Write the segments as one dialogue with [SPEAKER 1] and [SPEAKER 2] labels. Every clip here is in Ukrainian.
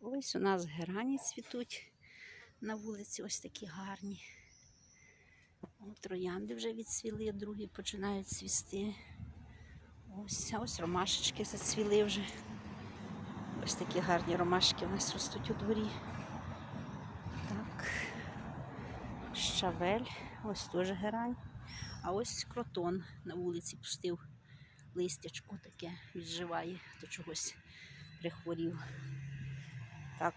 [SPEAKER 1] Ось у нас герані цвітуть на вулиці, ось такі гарні. Троянди вже відцвіли, другі починають цвісти. Ось, ось ромашечки зацвіли вже. Ось такі гарні ромашки у нас ростуть у дворі. Так. Щавель, ось теж герань. А ось кротон на вулиці пустив листячко таке, відживає, до чогось прихворів. Так,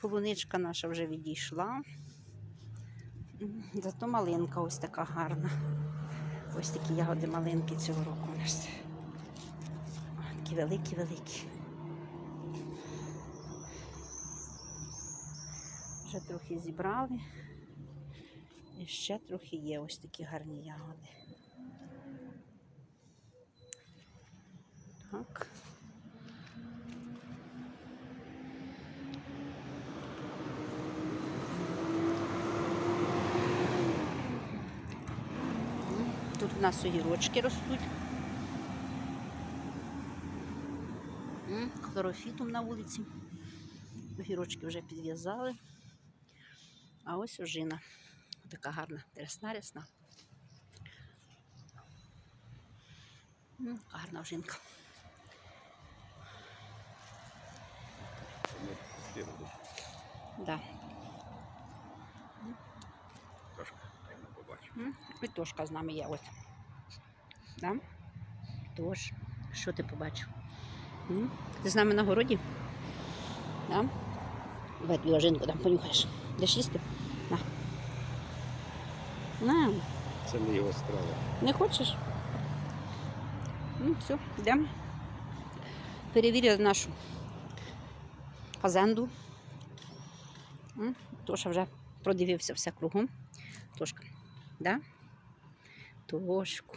[SPEAKER 1] полуничка наша вже відійшла. Зато малинка ось така гарна. Ось такі ягоди малинки цього року у нас. Такі великі-великі. Вже трохи зібрали. І ще трохи є ось такі гарні ягоди. Так. У нас огірочки ростуть. Хлорофітум на вулиці. Огірочки вже підв'язали. А ось ожина. Така гарна, рясна, рясна. Гарна ожинка. Да.
[SPEAKER 2] трошки, як ми
[SPEAKER 1] І Тошка з нами є. От. Да? Тож, що ти побачив? М? Ти з нами на городі? Да? Давай тобі ожинку там понюхаєш. Деш їсти? На. На.
[SPEAKER 2] Це не його страва.
[SPEAKER 1] Не хочеш? Ну, все, йдемо. Перевірили нашу фазенду. Тоша вже продивився все кругом. Тошка. Да? Тошку.